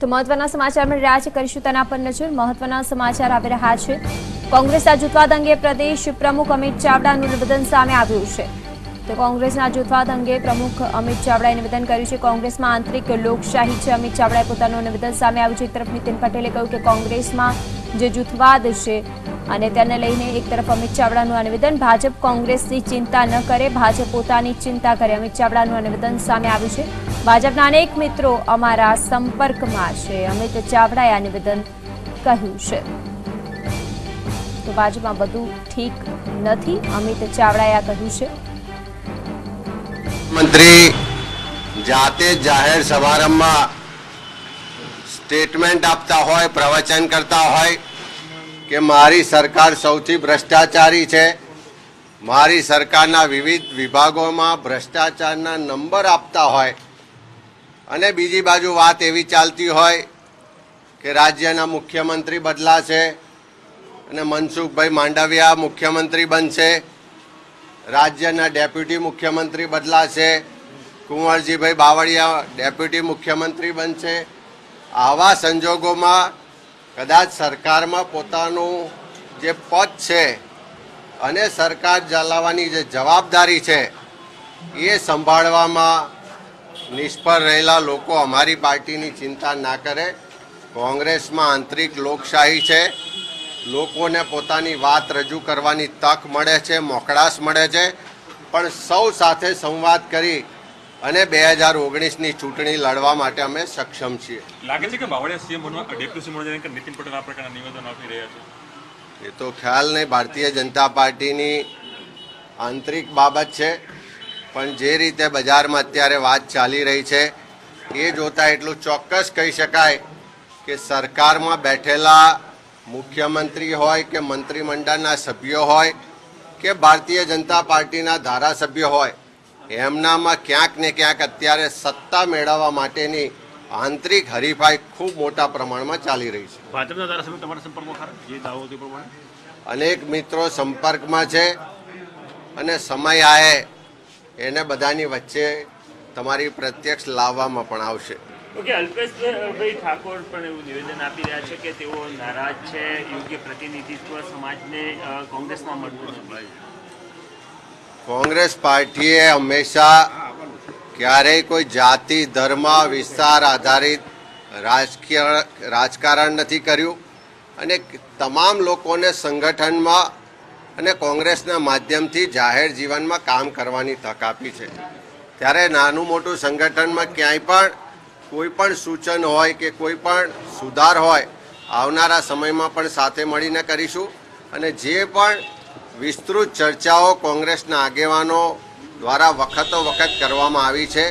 તો મહત્વના સમાચાર મળી રહ્યા છે. કરીશું તેના પર નજર. મહત્વના સમાચાર આવી રહ્યા છે. કોંગ્રેસના જૂથવાદ અંગે પ્રદેશ પ્રમુખ અમિત ચાવડાનું નિવેદન સામે આવ્યું છે. તો કોંગ્રેસના જૂથવાદ અંગે પ્રમુખ અમિત ચાવડાએ નિવેદન કર્યું છે. કોંગ્રેસમાં આંતરિક લોકશાહી છે. અમિત ચાવડાએ પોતાનું નિવેદન સામે આવ્યું છે. એક તરફ નીતિન પટેલે કહ્યું કે કોંગ્રેસમાં જે જૂથવાદ છે અને તેને લઈને એક તરફ અમિત ચાવડાનું આ નિવેદન, ભાજપ કોંગ્રેસની ચિંતા ન કરે, ભાજપ પોતાની ચિંતા કરે. અમિત ચાવડાનું આ નિવેદન સામે આવ્યું છે. ભાજપના અનેક મિત્રો અમારા સંપર્કમાં છે. અમિત ચાવડાએ આ નિવેદન કહ્યું છે. તો ભાજપમાં બધું ઠીક નથી? અમિત ચાવડાએ આ કહ્યું છે. મંત્રી જાતે જાહેર સમારંભમાં સ્ટેટમેન્ટ આપતા હોય, પ્રવચન કરતા હોય કે મારી સરકાર સૌથી ભ્રષ્ટાચારી છે. મારી સરકારના વિવિધ વિભાગોમાં ભ્રષ્ટાચારના નંબર આપતા હોય અને બીજી બાજુ વાત એવી ચાલતી હોય કે રાજ્યના મુખ્યમંત્રી બદલાશે અને મનસુખભાઈ માંડવિયા મુખ્યમંત્રી બનશે, રાજ્યના ડેપ્યુટી મુખ્યમંત્રી બદલાશે, કુંવરજીભાઈ બાવળિયા ડેપ્યુટી મુખ્યમંત્રી બનશે. આવા સંજોગોમાં કદાચ સરકારમાં પોતાનું જે પદ છે અને સરકાર ચલાવવાની જે જવાબદારી છે, એ સંભાળવામાં નિષ્ફળ રહેલા લોકો અમારી પાર્ટીની ચિંતા ના કરે. કોંગ્રેસમાં આંતરિક લોકશાહી છે. લોકોને પોતાની વાત રજૂ કરવાની તક મળે છે મોકળાશ મળે છે. પણ સૌ સાથે સંવાદ કરી અને બે હજાર ઓગણીસની ચૂંટણી લડવા માટે અમે સક્ષમ છીએ. લાગે છે કે બાવળિયા સીએમ બનવા ડેપ્યુટી સીએમ બનવા નીતિન પટેલ આ પ્રકારના નિવેદન આપી રહ્યા છે? એ તો ખ્યાલ નહીં ભારતીય જનતા પાર્ટીની આંતરિક બાબત છે. પણ જે રીતે બજારમાં અત્યારે વાત ચાલી રહી છે એ જોતાં એટલું ચોક્કસ કહી શકાય કે સરકારમાં બેઠેલા મુખ્યમંત્રી હોય કે મંત્રીમંડળના સભ્યો હોય કે ભારતીય જનતા પાર્ટીના ધારાસભ્યો હોય એમનામાં ક્યાંક ને ક્યાંક અત્યારે સત્તા મેળવવા માટેની આંતરિક હરીફાઈ ખૂબ મોટા પ્રમાણમાં ચાલી રહી છે. ભાજપના ધારાસભ્ય તમારા સંપર્કમાં ખરા? જે દાવો તે પ્રમાણે? અનેક મિત્રો સંપર્કમાં છે અને સમય આવે એને બધાની વચ્ચે તમારી પ્રત્યક્ષ લાવવામાં પણ આવશે. ઓકે અલ્પેશભાઈ ઠાકોર પણ એવું નિવેદન આપી રહ્યા છે કે તેઓ નારાજ છે યોગ્ય પ્રતિનિધિત્વ સમાજને કોંગ્રેસમાં મળતું નથી. કોંગ્રેસ પાર્ટીએ હંમેશા ક્યારેય કોઈ જાતિ ધર્મ વિસ્તાર આધારિત રાજકીય રાજકારણ નથી કર્યું. અને તમામ લોકોને સંગઠનમાં અને કોંગ્રેસના માધ્યમથી જાહેર જીવનમાં કામ કરવાની તક આપી છે. ત્યારે નાનું મોટું સંગઠનમાં ક્યાંય પણ કોઈ પણ સૂચન હોય કે કોઈ પણ સુધાર હોય, આવનારા સમયમાં પણ સાથે મળીને કરીશું. અને જે પણ વિસ્તૃત ચર્ચાઓ કોંગ્રેસના આગેવાનો દ્વારા વખતો વખત કરવામાં આવી છે